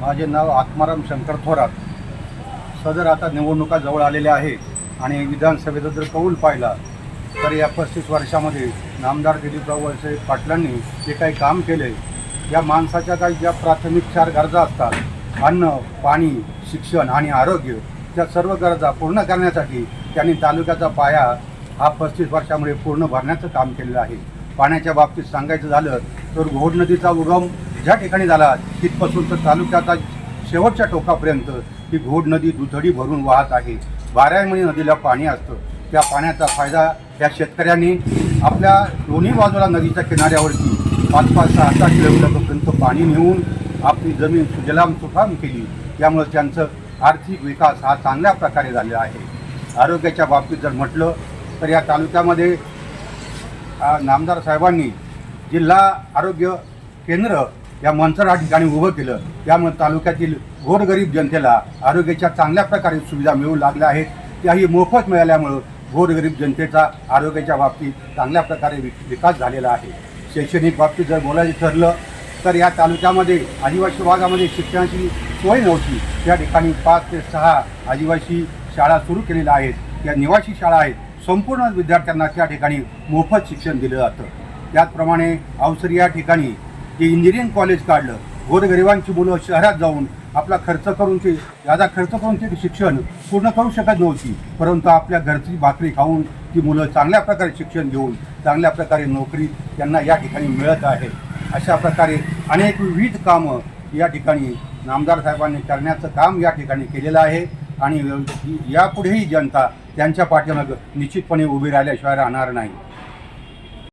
माझे नाव आत्माराम शंकर थोरात. सदर आता निवडणुका जवळ आलेल्या आहेत आणि विधानसभेचा जर कौल पाहिला तर या पस्तीस वर्षामध्ये नामदार दिलीपराव वळसे पाटलांनी जे काही काम केले या माणसाच्या काही ज्या प्राथमिक चार गरजा असतात अन्न पाणी शिक्षण आणि आरोग्य त्या सर्व गरजा पूर्ण करण्यासाठी त्यांनी तालुक्याचा पाया हा पस्तीस वर्षामुळे पूर्ण भरण्याचं काम केलेलं आहे. पाण्याच्या बाबतीत सांगायचं झालं तर घोड नदीचा उगम ज्या ठिकाणी झाला तिथपासून तर तालुक्याचा शेवटच्या टोकापर्यंत ही घोड नदी दुथडी भरून वाहत आहे. बारा महिने नदीला पाणी असतं. त्या पाण्याचा फायदा या शेतकऱ्यांनी आपल्या दोन्ही बाजूला नदीच्या किनाऱ्यावरती पाच पाच सहा सहा किलोमीटरपर्यंत पाणी नेऊन आपली जमीन सुजलाम सुफाम केली. त्यामुळे त्यांचं आर्थिक विकास हा चांगल्या प्रकारे झालेला आहे. आरोग्याच्या बाबतीत जर म्हटलं तर या तालुक्यामध्ये नामदार साहेबांनी जिल्हा आरोग्य केंद्र या मंचर ठिकाणी उभं केलं. त्यामुळे तालुक्यातील गोरगरीब जनतेला आरोग्याच्या चांगल्या प्रकारे सुविधा मिळू लागल्या आहेत. त्याही मोफत मिळाल्यामुळं गोरगरीब जनतेचा आरोग्याच्या बाबतीत चांगल्या प्रकारे विकास झालेला आहे. शैक्षणिक बाबतीत जर बोलायचं ठरलं तर या तालुक्यामध्ये आदिवासी भागामध्ये शिक्षणाची सोय नव्हती. या ठिकाणी पाच ते सहा आदिवासी शाळा सुरू केलेल्या आहेत. या निवासी शाळा आहेत. संपूर्ण विद्यार्थ्यांना त्या ठिकाणी मोफत शिक्षण दिलं जातं. त्याचप्रमाणे अवसर या ठिकाणी जे इंजिनिअरिंग कॉलेज काढलं गोरगरिबांची मुलं शहरात जाऊन आपला खर्च करून ते याचा खर्च करून ते शिक्षण पूर्ण करू शकत नव्हती. परंतु आपल्या घरची भाकरी खाऊन ती मुलं चांगल्या प्रकारे शिक्षण घेऊन चांगल्या प्रकारे नोकरी त्यांना या ठिकाणी मिळत आहे. अशा प्रकारे अनेक विविध कामं या ठिकाणी नामदार साहेबांनी करण्याचं काम या ठिकाणी केलेलं आहे. आणि यापुढेही जनता त्यांच्या पाठीमागं निश्चितपणे उभी राहिल्याशिवाय राहणार नाही.